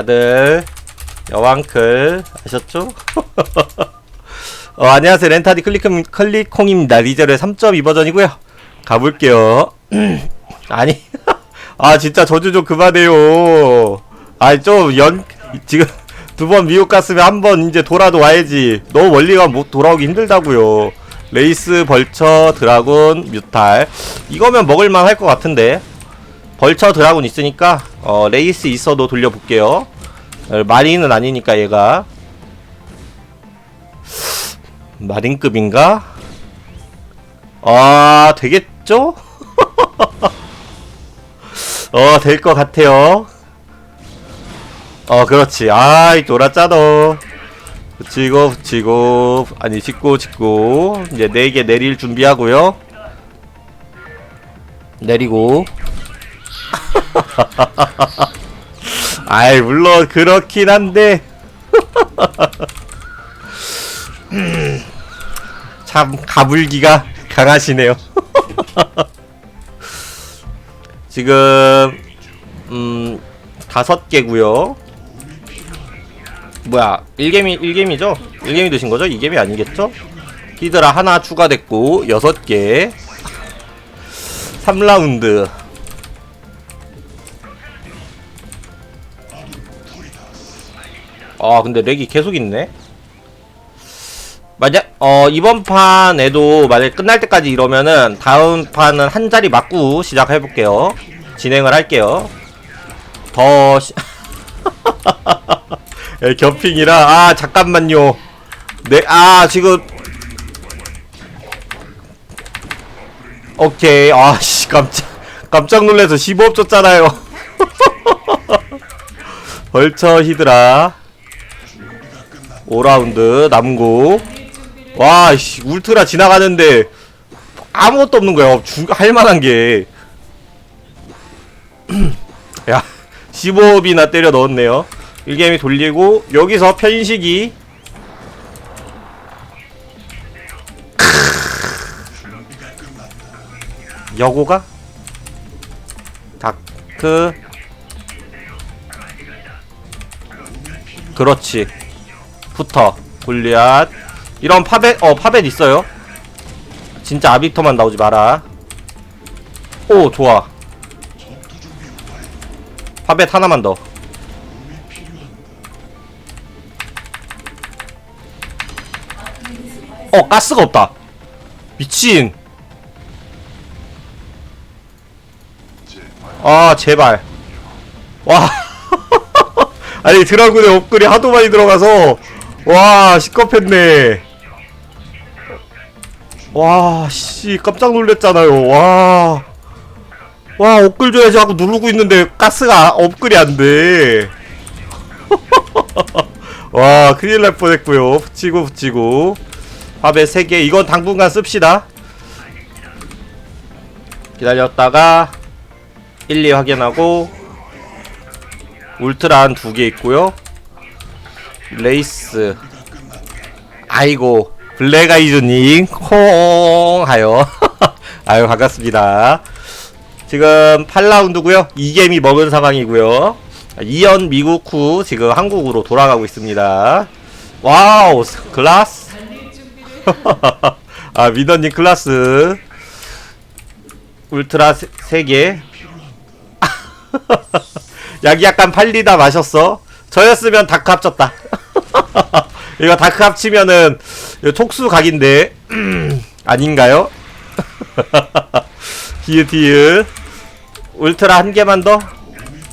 다들 여왕클 아셨죠? 어, 안녕하세요. 렌타디 클리콩, 클리콩입니다. 리제로의 3.2 버전이고요. 가볼게요. 아니 아 진짜 저주 좀 그만해요. 아니 좀연 지금 두 번 미국 갔으면 한 번 이제 돌아도 와야지. 너무 멀리 가면 못 돌아오기 힘들다고요. 레이스 벌처 드라군 뮤탈. 이거면 먹을만 할 것 같은데 벌처 드라군 있으니까 어 레이스 있어도 돌려볼게요. 어, 마린은 아니니까 얘가. 마린급인가? 아 되겠죠? 어될 것 같아요. 어 그렇지. 아이 돌았잖아 붙이고 붙이고. 아니 짓고 짓고. 이제 4개 내릴 준비하고요. 내리고 아이 물론 그렇긴 한데 참 가불기가 강하시네요 지금 음 다섯 개고요 뭐야 1개미 1개미죠? 1개미 드신 거죠? 2개미 아니겠죠? 히드라 하나 추가됐고 6개 3라운드 아 근데 렉이 계속 있네? 만약 어 이번 판에도 만약 끝날 때까지 이러면은 다음 판은 한 자리 맞고 시작해 볼게요. 진행을 할게요. 더 시... 예, 겹핑이라. 아 잠깐만요. 네 아 지금. 오케이. 아씨 깜짝 깜짝 놀래서 15업 줬잖아요. 벌처 히드라 5라운드 남고 와씨 울트라 지나가는데 아무것도 없는 거야 주, 할만한 게 야, 15업이나 때려 넣었네요. 1게임이 돌리고, 여기서 편식이. 여고가? 다크. 그렇지. 붙어. 골리앗. 이런 파벳, 어, 파벳 있어요. 진짜 아비터만 나오지 마라. 오, 좋아. 파벳 하나만 더. 어, 가스가 없다. 미친. 아, 제발. 와. 아니, 드라군의 업글이 하도 많이 들어가서, 와, 시겁했네. 와, 씨, 깜짝 놀랐잖아요. 와. 와 업글 줘야지 하고 누르고 있는데 가스가 업글이 안 돼 와 큰일 날 뻔했고요 붙이고 붙이고 밥에 3개 이건 당분간 씁시다 기다렸다가 1, 2 확인하고 울트라 한 두 개 있고요 레이스. 아이고 블랙아이즈님 콩! 하여. 아유 반갑습니다. 지금 8라운드고요. 2게임이 먹은 상황이고요. 2연 미국 후 지금 한국으로 돌아가고 있습니다. 와우 클라스. 아 미더님 클라스. 울트라 3개 약이 약간 팔리다 마셨어 저였으면 다크 합쳤다. 이거 다크 합치면은 촉수 각인데 아닌가요? 디으디으 울트라 한 개만 더?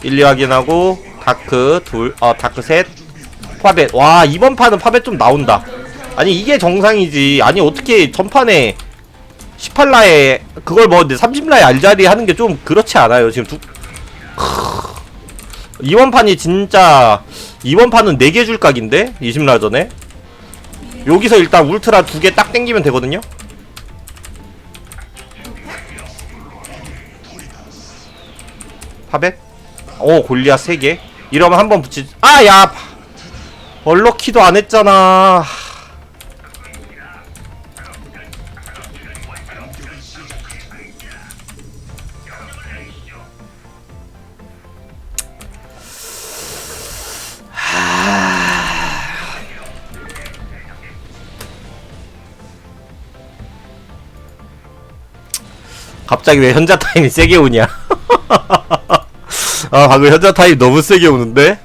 1, 2 확인하고 다크 둘, 어 다크 셋. 파벳. 와 이번 판은 파벳 좀 나온다. 아니 이게 정상이지. 아니 어떻게 전판에 18라에 그걸 뭐 30라에 알자리 하는 게 좀 그렇지 않아요? 지금 두. 이번 판이 진짜 이번 판은 4개 줄 각인데? 20라 전에? 여기서 일단 울트라 두 개 딱 땡기면 되거든요? 파벳? 오 골리앗 3개. 이러면 한 번 붙이지 아야! 얼럭키도 안 했잖아 갑자기 왜 현자 타임이 세게 오냐? 아 방금 현자 타임 너무 세게 오는데?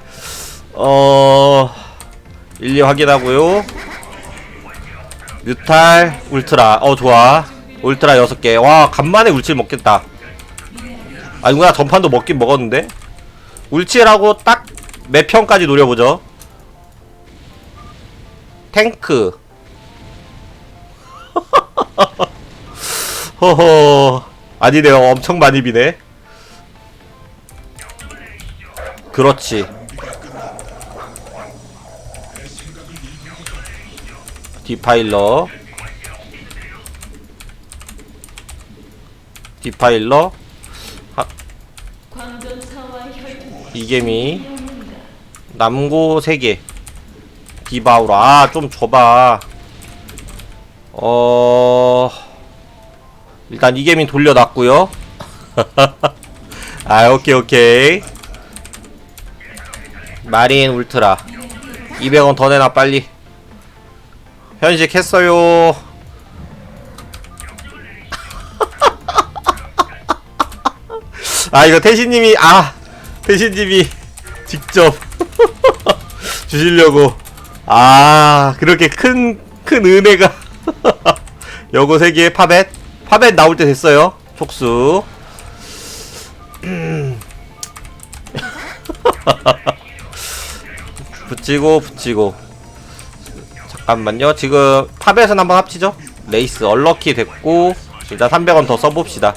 어... 1, 2 확인하고요. 뮤탈 울트라. 어 좋아. 울트라 6개. 와 간만에 울칠 먹겠다. 아니구나 전판도 먹긴 먹었는데? 울칠하고 딱몇 편까지 노려보죠. 탱크. 허허 아니네요 엄청 많이 비네. 그렇지. 디파일러. 디파일러. 혈통 이개미. 남고 3개. 디바우라. 아 좀 줘봐. 어 일단 이개미 돌려놨고요. 아 오케이 오케이. 마린 울트라. 200원 더 내놔 빨리. 현식 했어요. 아 이거 태신님이 아 태신님이 직접 주시려고. 아 그렇게 큰 큰 은혜가 요거 세 개의 파벳 파벳 나올 때 됐어요. 촉수. 붙이고 붙이고. 잠깐만요. 지금 파벳은 한번 합치죠? 레이스 얼럭키 됐고 일단 300원 더 써봅시다.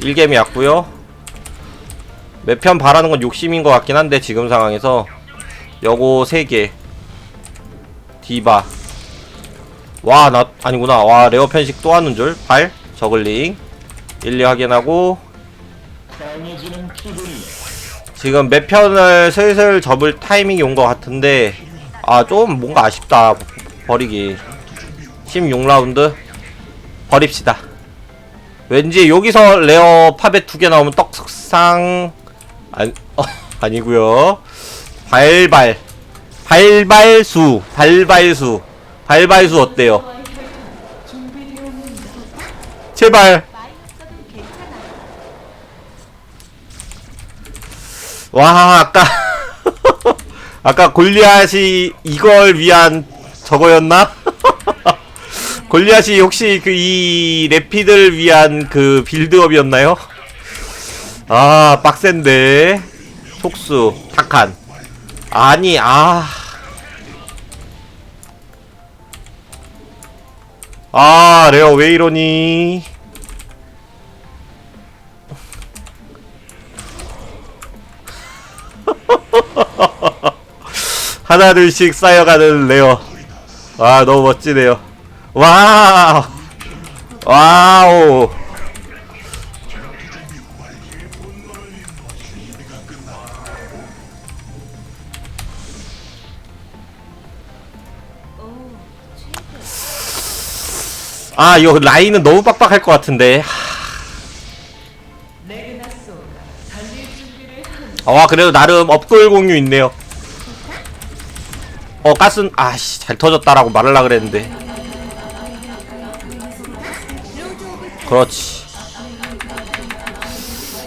1개미 왔고요. 몇편 바라는 건 욕심인 것 같긴 한데 지금 상황에서. 요거 3개. 디바. 와 나 아니구나. 와 레어 편식 또 하는 줄? 발 저글링. 1, 2 확인하고. 지금 몇 편을 슬슬 접을 타이밍이 온 것 같은데 아 좀 뭔가 아쉽다. 버리기. 16라운드. 버립시다. 왠지 여기서 레어 팝에 두개 나오면 떡상. 아니 어, 아니고요. 발발. 발발수. 발발수. 발발수 어때요 혈통 준비되었습니다. 제발 와 아까 아까 골리앗이 이걸 위한 저거였나? 골리앗이 혹시 그 이 래피들 위한 그 빌드업이었나요? 아 빡센데 속수 탁한 아니 아 아, 레어 왜 이러니? 하나 둘씩 쌓여가는 레어. 와, 너무 멋지네요. 와우! 와우! 아, 이거 라인은 너무 빡빡할 것 같은데. 한 와, 그래도 나름 업글 공유 있네요. 어, 가스는, 아씨, 잘 터졌다라고 말하려 그랬는데. 그렇지.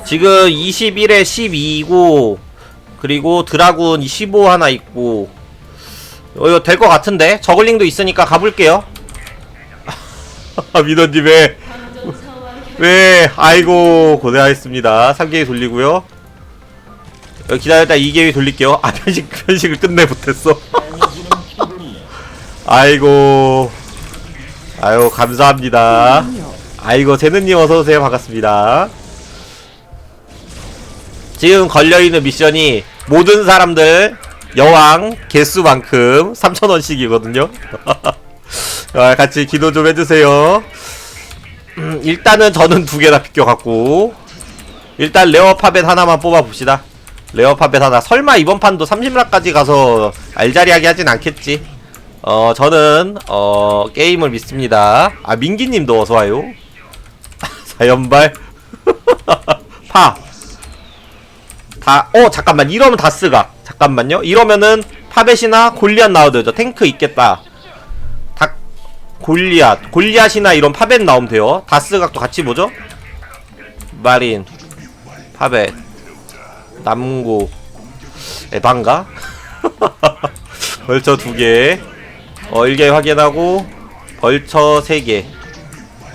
지금 21에 12이고, 그리고 드라군 15 하나 있고, 어, 이거 될 것 같은데? 저글링도 있으니까 가볼게요. 민원님 왜, 광전사와 혈통 왜, 아이고, 고생하셨습니다. 3개위 돌리고요. 여기 기다렸다 2개위 돌릴게요. 아, 편식, 편식을 끝내 못했어. 아이고. 아유, 감사합니다. 아이고, 제느님 어서오세요. 반갑습니다. 지금 걸려있는 미션이 모든 사람들 여왕 개수만큼 3,000원씩이거든요. 아, 같이 기도 좀 해주세요. 음, 일단은 저는 두 개나 비껴갖고 일단 레어 파벳 하나만 뽑아봅시다. 레어 파벳 하나. 설마 이번 판도 30락까지 가서 알자리하게 하진 않겠지. 어, 저는 어 게임을 믿습니다. 아 민기님도 어서 와요. 사연발 파. 다, 어, 잠깐만. 이러면 다스가. 잠깐만요. 이러면은 파벳이나 골리앗 나와도 되죠. 탱크 있겠다. 다, 골리앗. 골리앗이나 이런 파벳 나오면 돼요. 다스각도 같이 보죠. 마린 파벳 남고 에반가? 벌처 두개 어 1개 확인하고 벌처 3개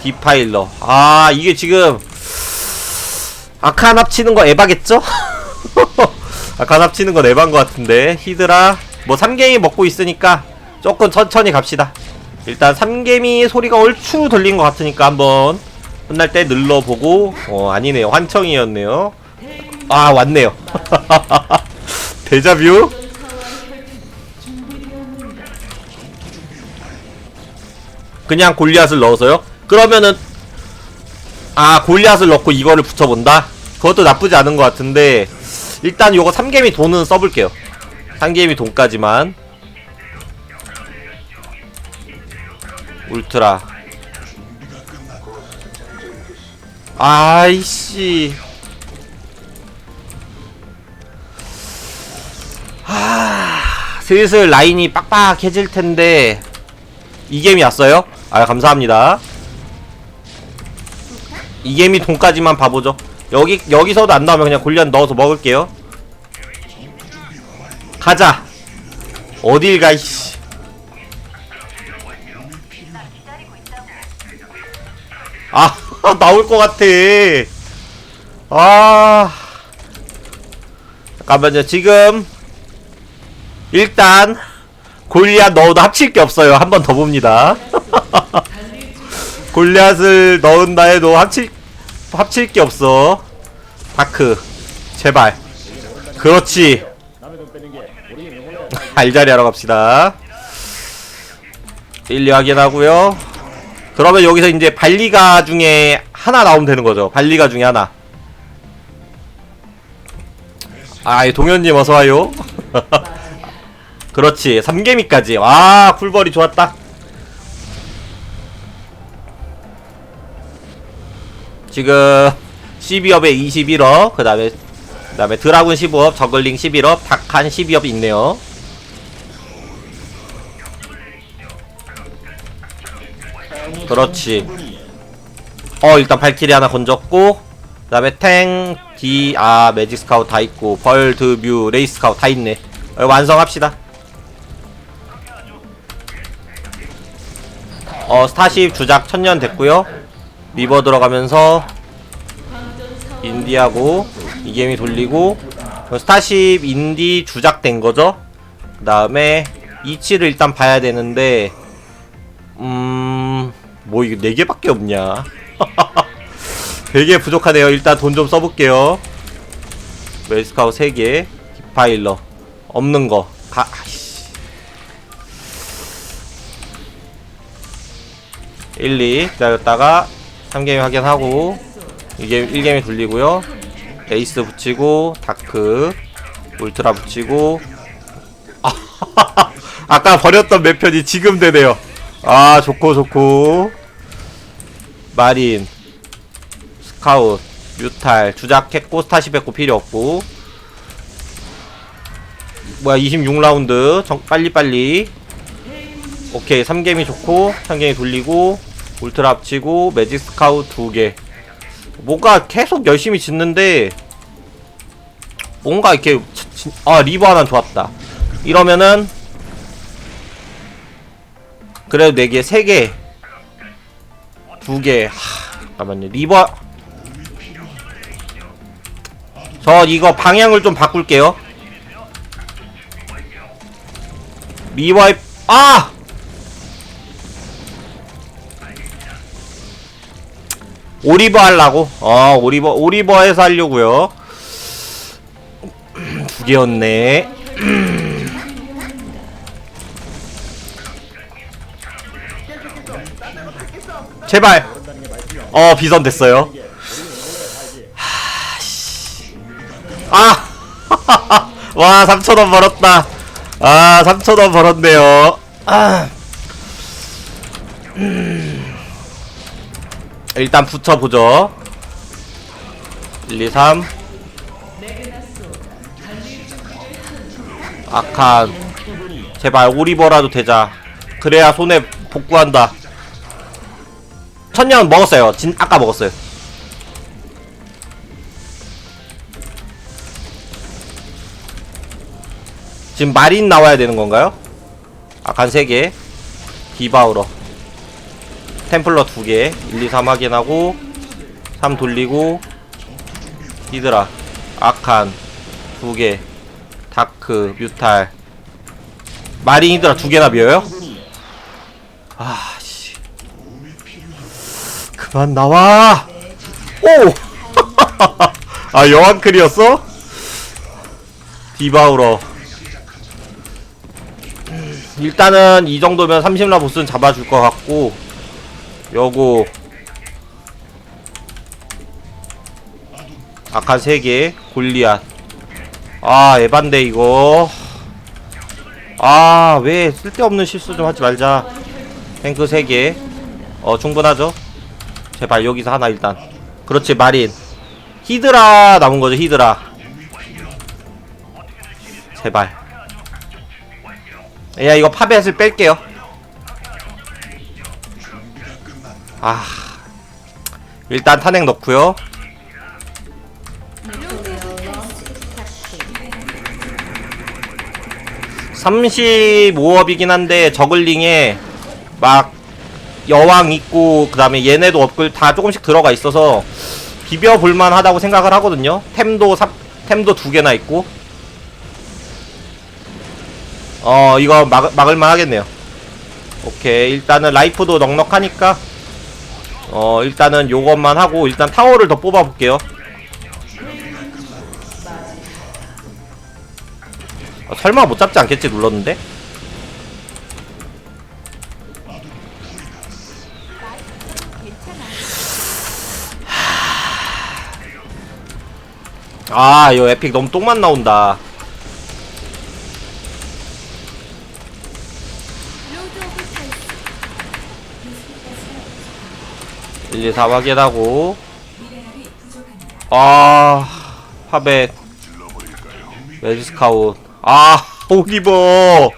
디파일러 아 이게 지금 아칸 합치는 거 에바겠죠? 아칸 합치는 건 에바인 것 같은데 히드라 뭐 3개미 먹고 있으니까 조금 천천히 갑시다 일단 3개미 소리가 얼추 들린 것 같으니까 한번 끝날 때 눌러보고 어 아니네요. 환청이었네요. 아 왔네요. 데자뷰? 그냥 골리앗을 넣어서요? 그러면은 아 골리앗을 넣고 이거를 붙여본다? 그것도 나쁘지 않은 것 같은데 일단 요거 3개미 돈은 써볼게요. 3개미 돈까지만 울트라. 아이씨. 하... 슬슬 라인이 빡빡해질 텐데. 이겜이 왔어요? 아 감사합니다. 이겜이 돈까지만 봐보죠. 여기 여기서도 안 나오면 그냥 골리앗 넣어서 먹을게요. 가자. 어딜 가 이씨 아 나올 것 같아. 아. 잠깐만요. 지금 일단 골리앗 넣어도 합칠 게 없어요. 한 번 더 봅니다. 골리앗을 넣은다 해도 합칠 합칠 게 없어. 다크 제발. 그렇지. 알자리 하러 갑시다. 1, 2 확인하고요 그러면 여기서 이제 발리가 중에 하나 나오면 되는 거죠. 발리가 중에 하나. 아이 동현님 어서와요. 그렇지. 3개미까지. 와 쿨벌이 좋았다. 지금 12업에 21업 그 다음에 그 다음에 드라군 15업 저글링 11업 닭한 12업 있네요 그렇지. 어 일단 발키리 하나 건졌고 그 다음에 탱, 디, 아 매직 스카우트 다 있고 벌 드, 뮤, 레이스 스카우트 다 있네. 어, 완성합시다. 어 스타쉽 주작 천년 됐고요. 리버 들어가면서 인디하고 이게임이 돌리고 어, 스타쉽 인디 주작 된 거죠? 그 다음에 이치를 일단 봐야 되는데 음... 뭐 이거 4개밖에 없냐? 되게 부족하네요. 일단 돈 좀 써볼게요. 웨스카우 3개 디파일러. 없는 거. 가... 아이씨. 1, 2 기다렸다가 3게임 확인하고 이게 1게임이 돌리고요. 에이스 붙이고 다크 울트라 붙이고. 아까 버렸던 맵편이 지금 되네요. 아 좋고 좋고 마린 스카웃 뮤탈 주작했고 스타시 했고 필요 없고. 뭐야 26라운드. 정, 빨리빨리. 오케이 3게임이 좋고 3게임이 돌리고 울트라 합치고 매직 스카웃 2개. 뭔가 계속 열심히 짓는데 뭔가 이렇게 아 리버 하나 좋았다. 이러면은 그래도 4개 3개 2개. 하, 잠깐만요. 리버. 저 이거 방향을 좀 바꿀게요. 리버의 아! 오리버 하려고? 어 오리버 오리버에서 하려고요. 두 개였네 제발. 어 비선 됐어요. 아와 3천원 벌었다. 아 3천원 벌었네요. 아. 일단 붙여보죠. 1, 2, 3 아칸 제발 오리버라도 되자. 그래야 손에 복구한다 천년 먹었어요. 진 아까 먹었어요. 지금 마린 나와야 되는 건가요? 아간 3개 디바우러 템플러 2개 1, 2, 3 확인하고 3 돌리고 히드라 아칸 2개 다크 뮤탈 마린 히드라 2개나 비어요? 아... 씨 그만 나와. 오! 아 여왕클이었어? 디바우러. 일단은 이 정도면 30라 보스는 잡아줄 것 같고 요거. 아칸 3개 골리앗. 아 에반데 이거. 아 왜 쓸데없는 실수 좀 하지 말자. 탱크 3개. 어 충분하죠 제발 여기서 하나 일단. 그렇지 마린. 히드라 남은 거죠 히드라. 제발. 야 이거 파벳을 뺄게요. 아. 일단 탄핵 넣고요. 35업이긴 한데 저글링에 막 여왕 있고 그 다음에 얘네도 업글 다 조금씩 들어가 있어서 비벼볼만 하다고 생각을 하거든요. 템도 삼, 템도 두 개나 있고. 어 이거 막, 막을만 하겠네요. 오케이. 일단은 라이프도 넉넉하니까 어 일단은 요것만 하고 일단 타워를 더 뽑아볼게요. 어, 설마 못 잡지 않겠지? 눌렀는데 아 이거 에픽 너무 똥만 나온다. 1, 2, 4 확인하고. 아 파벳 매지스카웃. 아 오리버!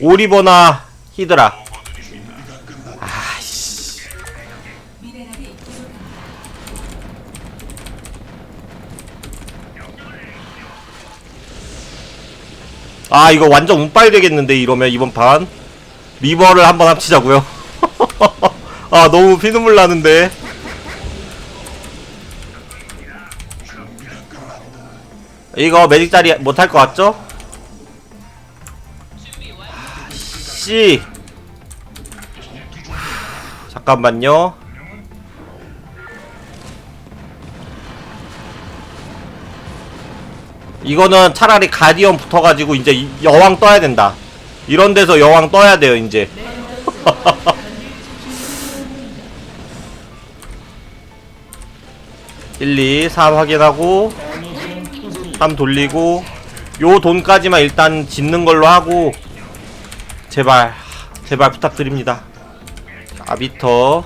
오리버나 히드라 아 이거 완전 운빨 되겠는데 이러면 이번 판? 리버를 한번 합치자고요. 아 너무 피눈물 나는데. 이거 매직 자리 못할 것 같죠? 아, 씨. 잠깐만요 이거는 차라리 가디언 붙어가지고 이제 이- 여왕 떠야 된다. 이런 데서 여왕 떠야 돼요 이제. 1, 2, 3 확인하고 3 돌리고 요 돈까지만 일단 짓는 걸로 하고 제발 제발 부탁드립니다. 아비터.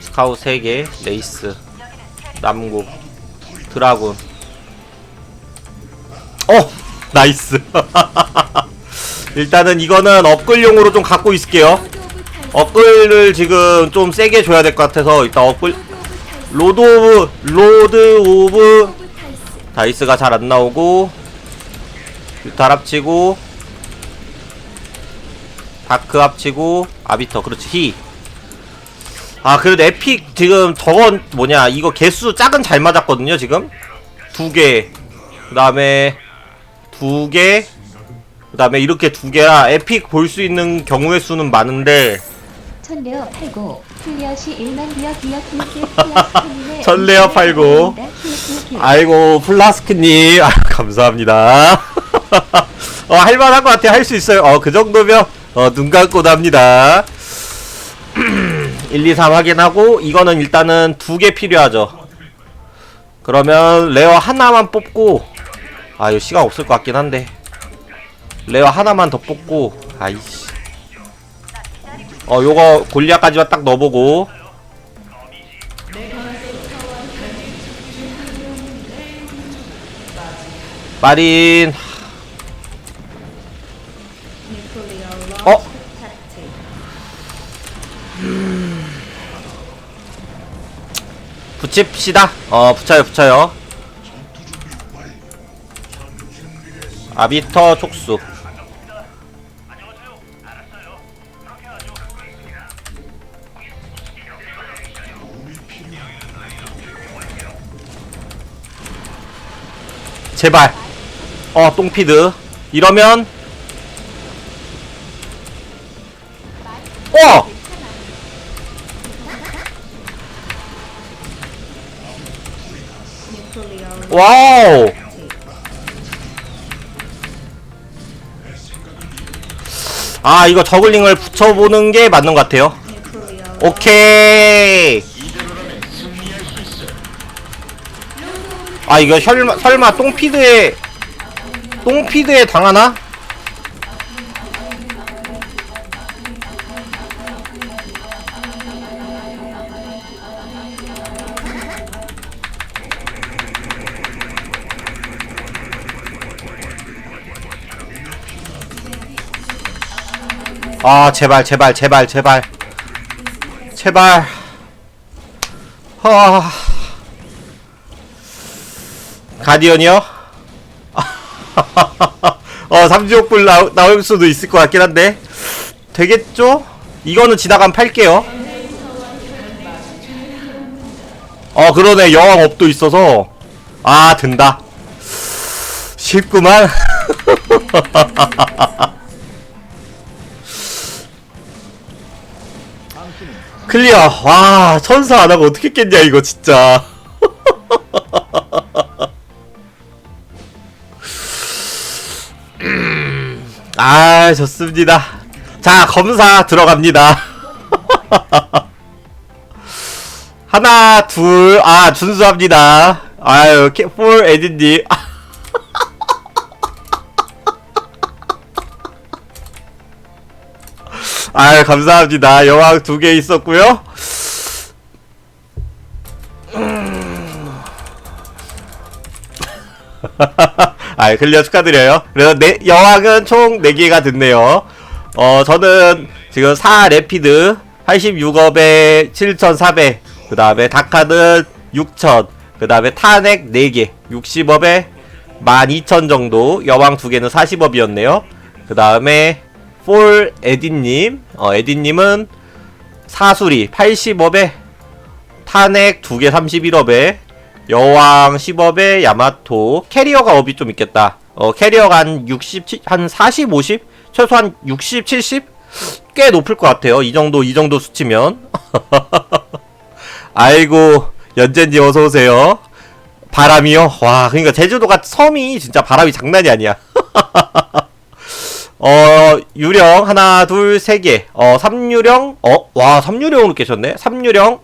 스카우 3개 레이스 남구 드라군. 어 나이스. 일단은 이거는 업글용으로 좀 갖고 있을게요. 업글을 지금 좀 세게 줘야 될 것 같아서 일단 업글 로드 오브 로드 오브 다이스가 잘 안 나오고 뮤탈 합치고 다크 합치고 아비터 그렇지 히. 아 그래도 에픽 지금 저건 뭐냐 이거 개수 짝은 잘 맞았거든요 지금? 두 개. 그 다음에 두 개. 그 다음에 이렇게 두 개라 에픽 볼 수 있는 경우의 수는 많은데. 천레어 팔고 플리엇이 1만 비어 비어 킬킬 플러스 천레어 팔고. 아이고 플라스크님. 아, 감사합니다. 어, 할만한 것 같아 할수 있어요. 어 그 정도면 어, 눈 감고도 합니다 1, 2, 3 확인하고 이거는 일단은 두 개 필요하죠. 그러면 레어 하나만 뽑고 아 이거 시간 없을 것 같긴 한데. 레어 하나만 더 뽑고 아이씨. 어 요거 골리아까지만 딱 넣어보고. 마린. 어? 붙입시다. 어, 붙여요, 붙여요. 아비터 촉수. 제발. 어, 똥피드. 이러면 어! 와우! 아, 이거 저글링을 붙여보는 게 맞는 것 같아요. 오케이! 아, 이거 설마, 설마 똥피드에, 똥피드에 당하나? 아 제발 제발 제발 제발. 제발. 아 가디언이요? 어 삼지옥불 나, 나올 수도 있을 것 같긴 한데. 되겠죠? 이거는 지나가면 팔게요. 어 그러네. 여왕 업도 있어서. 아 든다. 쉽구만 클리어. 와 천사 안 하고 어떻게 깼냐 이거 진짜. 음, 아 좋습니다. 자 검사 들어갑니다. 하나 둘 아 준수합니다. 아유 폴 에디님 아유 감사합니다. 여왕 두 개 있었고요. 아 클리어 축하드려요. 그래서 네, 여왕은 총 4개가 됐네요. 어 저는 지금 4 레피드 86업에 7400, 그 다음에 다카는 6000, 그 다음에 탄핵 4개, 60업에 12000 정도, 여왕 2개는 40업이었네요. 그 다음에 폴 에디님, 어, 에디님은 사수리 80업에 탄핵 2개 31업에 여왕 10업에 야마토 캐리어가 업이 좀 있겠다. 어 캐리어가 한 60, 한 40, 50? 최소한 60, 70? 꽤 높을 것 같아요. 이 정도, 이 정도 수치면. 아이고, 연젠지 어서오세요. 바람이요? 와, 그러니까 제주도가 섬이 진짜 바람이 장난이 아니야. 어, 유령, 하나, 둘, 세 개. 어, 삼유령, 어, 와, 삼유령으로 계셨네? 삼유령,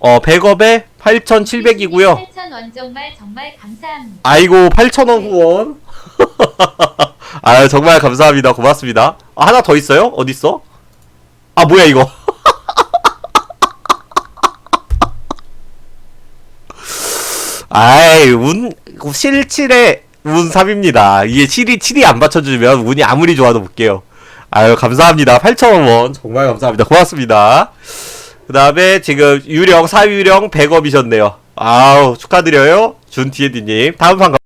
어, 100업에 8,700이고요. 8,000원 정말 정말 감사합니다. 아이고 8,000원 후원 아유 정말 감사합니다 고맙습니다 아, 하나 더 있어요? 어딨어? 아 뭐야 이거 아이 운 실칠에 운 3입니다. 이게 7이 7이 안 받쳐주면 운이 아무리 좋아도 볼게요. 아유 감사합니다. 8,000원. 정말 감사합니다. 고맙습니다. 그 다음에 지금 유령 4유령 100업이셨네요. 아우 축하드려요. 준티에디님. 다음 판 가-